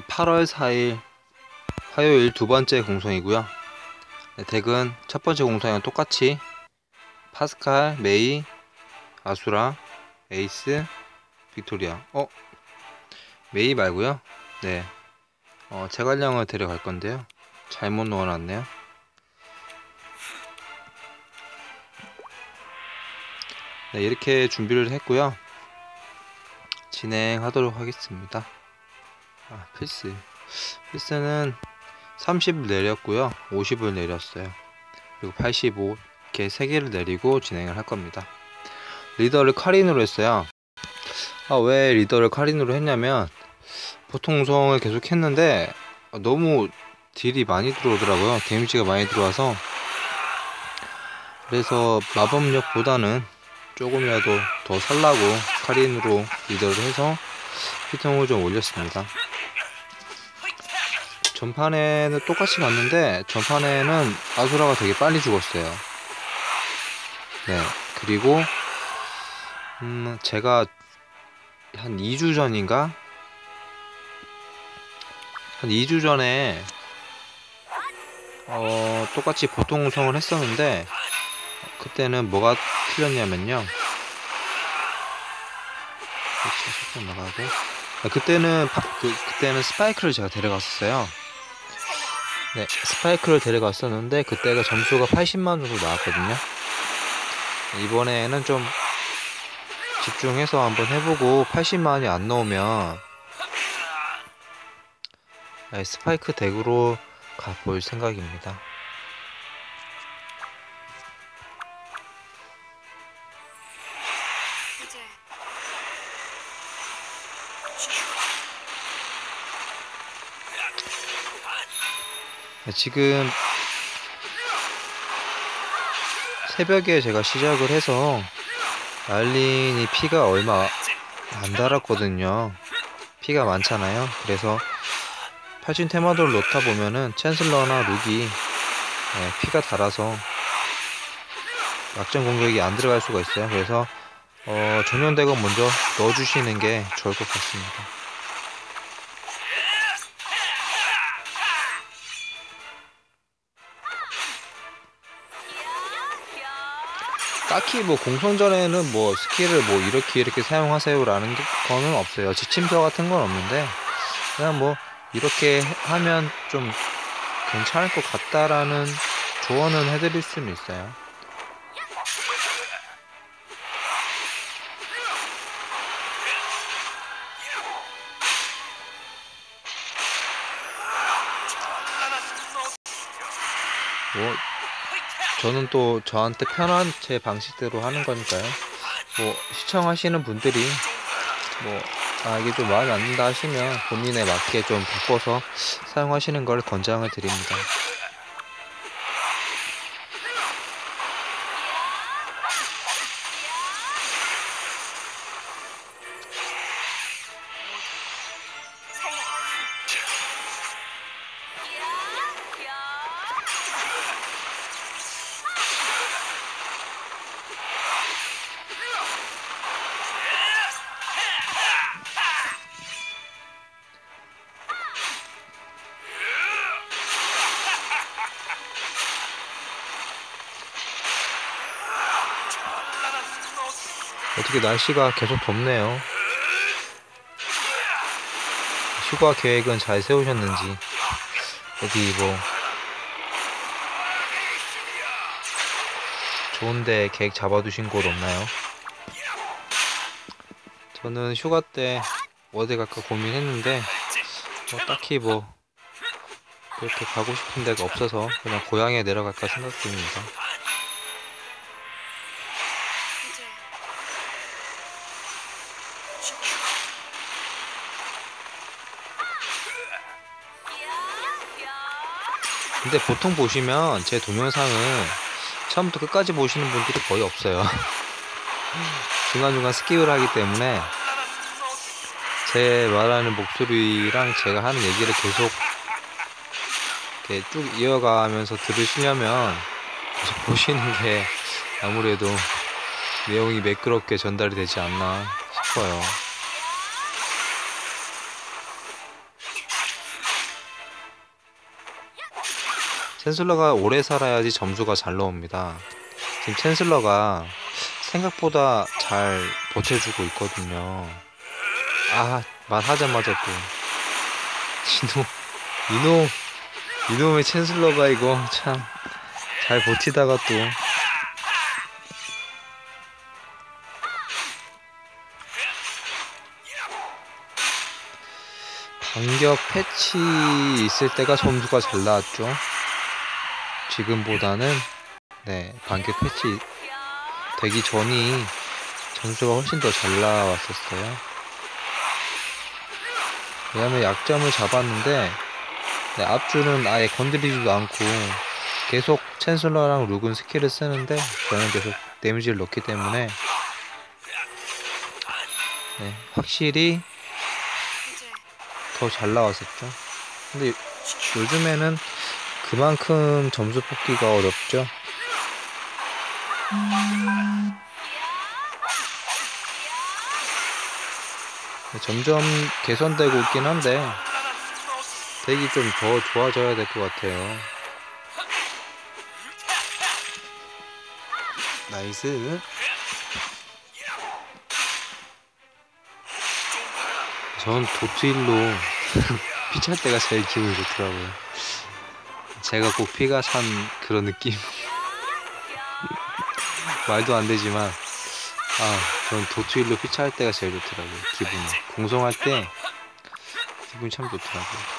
8월 4일 화요일 두 번째 공성이고요. 네, 덱은 첫 번째 공성이랑 똑같이 파스칼, 메이, 아수라, 에이스, 빅토리아. 어? 메이 말고요. 네. 어, 제갈량을 데려갈 건데요. 잘못 넣어놨네요. 네, 이렇게 준비를 했고요. 진행하도록 하겠습니다. 아, 필스. 필스는 30을 내렸고요. 50을 내렸어요. 그리고 85 이렇게 3개를 내리고 진행을 할 겁니다. 리더를 카린으로 했어요. 아, 왜 리더를 카린으로 했냐면 보통 성을 계속 했는데 너무 딜이 많이 들어오더라고요. 데미지가 많이 들어와서 그래서 마법력보다는 조금이라도 더 살라고 카린으로 리더를 해서 피통을 좀 올렸습니다. 전판에는 똑같이 갔는데 전판에는 아수라가 되게 빨리 죽었어요. 네 그리고 음 제가 한 2주 전인가? 한 2주 전에 어 똑같이 보통 성을 했었는데 그때는 뭐가 틀렸냐면요. 나가고? 아, 그때는 파, 그, 그때는 스파이크를 제가 데려갔었어요 네 스파이크를 데려갔었는데 그때가 점수가 80만으로 나왔거든요. 이번에는 좀 집중해서 한번 해보고 80만이 안 나오면 네, 스파이크 덱으로 가볼 생각입니다 지금 새벽에 제가 시작을 해서 알린이 피가 얼마 안 달았거든요. 피가 많잖아요. 그래서 팔진 테마도를 놓다 보면은 챈슬러나 룩이 네, 피가 달아서 약점 공격이 안 들어갈 수가 있어요. 그래서 어, 전용덱은 먼저 넣어주시는 게 좋을 것 같습니다. 딱히 뭐 공성전에는 뭐 스킬을 뭐 이렇게 이렇게 사용하세요라는 게- 거는 없어요. 지침서 같은 건 없는데 그냥 뭐 이렇게 하면 좀 괜찮을 것 같다라는 조언은 해드릴 수는 있어요. 뭐 저는 또 저한테 편한 제 방식대로 하는 거니까요. 뭐 시청하시는 분들이 뭐 아, 이게 좀 마음에 안 든다 하시면 본인에 맞게 좀 바꿔서 사용하시는 걸 권장을 드립니다. 어떻게 날씨가 계속 덥네요. 휴가 계획은 잘 세우셨는지 어디 뭐 좋은데 계획 잡아두신 곳 없나요? 저는 휴가 때 어디 갈까 고민했는데 뭐 딱히 뭐 그렇게 가고 싶은 데가 없어서 그냥 고향에 내려갈까 생각 중입니다. 근데 보통 보시면 제 동영상은 처음부터 끝까지 보시는 분들이 거의 없어요. 중간중간 스킵을 하기 때문에 제 말하는 목소리랑 제가 하는 얘기를 계속 이렇게 쭉 이어가면서 들으시려면 계속 보시는 게 아무래도 내용이 매끄럽게 전달이 되지 않나 싶어요. 챈슬러가 오래 살아야지 점수가 잘 나옵니다. 지금 챈슬러가 생각보다 잘 버텨주고 있거든요. 아, 말하자마자 또. 이놈, 이놈, 이놈의 챈슬러가 이거 참 잘 버티다가 또. 반격 패치 있을 때가 점수가 잘 나왔죠. 지금보다는 네 반격 패치 되기 전이 점수가 훨씬 더 잘 나왔었어요. 왜냐면 약점을 잡았는데 네, 앞줄은 아예 건드리지도 않고 계속 챈슬러랑 룩은 스킬을 쓰는데 저는 계속 데미지를 넣기 때문에 네, 확실히 더 잘 나왔었죠. 근데 요즘에는 그만큼 점수 뽑기가 어렵죠. 점점 개선되고 있긴 한데 덱이 좀 더 좋아져야 될 것 같아요. 나이스. 전 도트일로 피찰 때가 제일 기분이 좋더라고요. 제가 꼭 피가 산 그런 느낌. 말도 안 되지만, 아, 전 도트일로 피차할 때가 제일 좋더라고요. 기분이. 공성할 때 기분이 참 좋더라고요.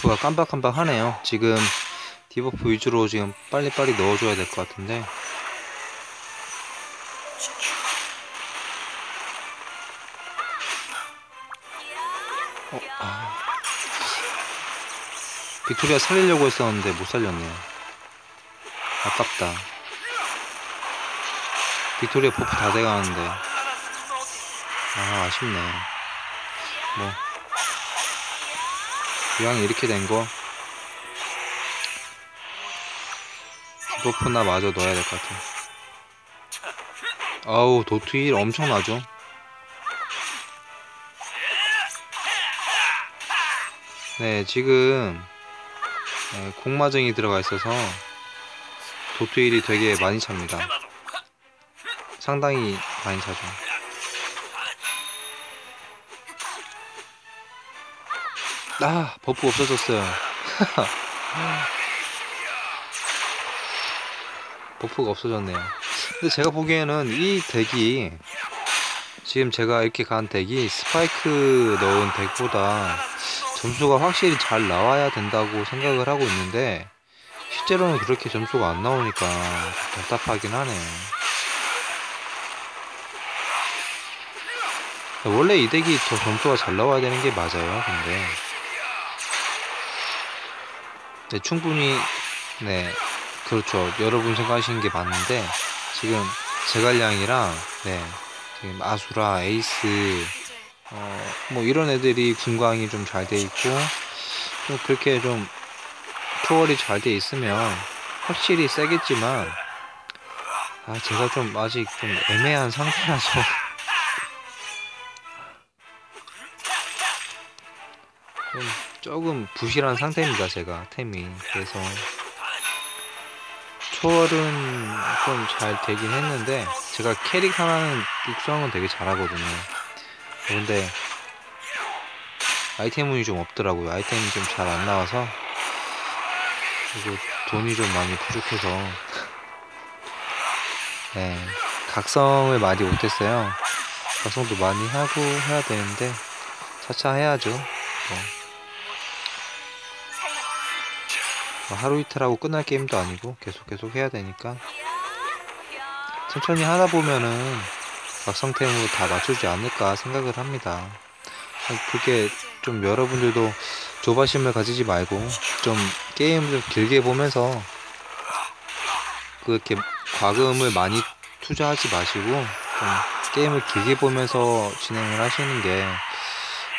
버프가 깜박깜박하네요. 지금 디버프 위주로 지금 빨리빨리 넣어줘야 될 것 같은데 어, 아. 빅토리아 살리려고 했었는데 못 살렸네요. 아깝다. 빅토리아 버프 다 돼가는데 아 아쉽네. 뭐 이왕 이렇게 된거 디버프나 마저 넣어야 될 것 같아. 아우 도트일 엄청나죠? 네 지금 네, 공마정이 들어가 있어서 도트일이 되게 많이 찹니다. 상당히 많이 차죠. 아 버프 없어졌어요. 버프가 없어졌네요. 근데 제가 보기에는 이 덱이 지금 제가 이렇게 간 덱이 스파이크 넣은 덱보다 점수가 확실히 잘 나와야 된다고 생각을 하고 있는데 실제로는 그렇게 점수가 안 나오니까 답답하긴 하네요. 원래 이 덱이 더 점수가 잘 나와야 되는 게 맞아요. 근데 네, 충분히 네 그렇죠. 여러분 생각하시는 게 맞는데 지금 제갈량이랑 네 지금 아수라 에이스 어, 뭐 이런 애들이 군광이 좀 잘 돼 있고 좀 그렇게 좀 초월이 잘 돼 있으면 확실히 세겠지만 아 제가 좀 아직 좀 애매한 상태라서 좀 조금 부실한 상태입니다 제가 템이. 그래서 초월은 좀 잘 되긴 했는데 제가 캐릭 하나는 육성은 되게 잘하거든요. 근데 아이템 운이 좀 없더라고요. 아이템이 좀 잘 안 나와서 그리고 돈이 좀 많이 부족해서. 네 각성을 많이 못했어요. 각성도 많이 하고 해야 되는데 차차 해야죠. 뭐. 하루 이틀 하고 끝날 게임도 아니고 계속 계속 해야 되니까 천천히 하다 보면은 각성템으로 다 맞추지 않을까 생각을 합니다. 그게 좀 여러분들도 조바심을 가지지 말고 좀 게임을 좀 길게 보면서 그렇게 과금을 많이 투자하지 마시고 좀 게임을 길게 보면서 진행을 하시는 게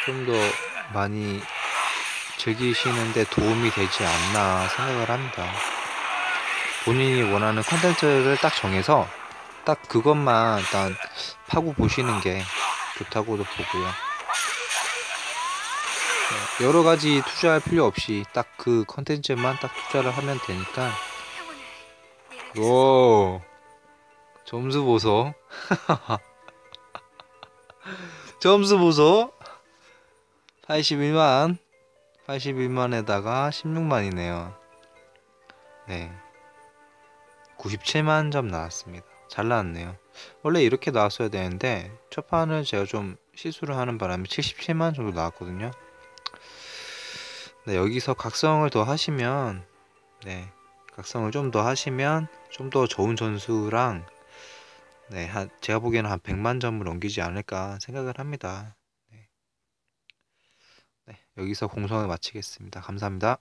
좀 더 많이 즐기시는데 도움이 되지 않나 생각을 합니다. 본인이 원하는 컨텐츠를 딱 정해서 딱 그것만 일단 파고 보시는 게 좋다고도 보고요. 네, 여러 가지 투자할 필요 없이 딱 그 컨텐츠만 딱 투자를 하면 되니까 오 점수 보소 점수 보소 81만 81만에다가 16만이네요. 네. 97만 점 나왔습니다. 잘 나왔네요. 원래 이렇게 나왔어야 되는데 첫 판을 제가 좀 실수를 하는 바람에 77만 정도 나왔거든요. 네 여기서 각성을 더 하시면 네 각성을 좀 더 하시면 좀 더 좋은 전수랑 네, 한 제가 보기에는 한 100만 점을 넘기지 않을까 생각을 합니다. 여기서 공성을 마치겠습니다. 감사합니다.